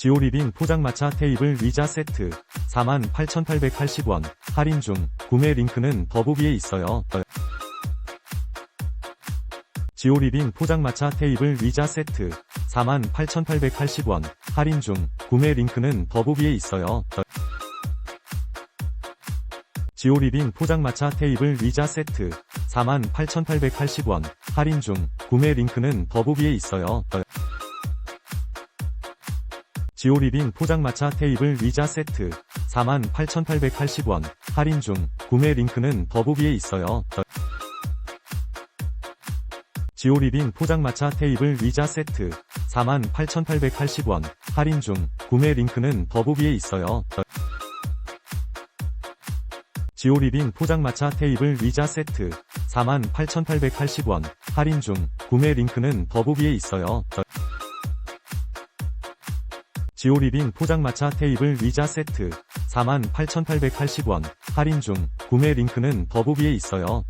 지오리빙 포장마차 테이블 의자 세트. 48,880원. 할인 중. 구매 링크는 더보기에 있어요. 지오리빙 포장마차 테이블 의자 세트. 48,880원. 할인 중. 구매 링크는 더보기에 있어요. 지오리빙 포장마차 테이블 의자 세트. 48,880원. 할인 중. 구매 링크는 더보기에 있어요. 지오리빙 포장마차 테이블 의자 세트. 48,880원. 할인 중. 구매 링크는 더보기에 있어요. 지오리빙 포장마차 테이블 의자 세트. 48,880원. 할인 중. 구매 링크는 더보기에 있어요. 지오리빙 포장마차 테이블 의자 세트. 48,880원. 할인 중. 구매 링크는 더보기에 있어요. 지오리빙 포장마차 테이블 의자 세트. 48,880원. 할인 중. 구매 링크는 더보기에 있어요.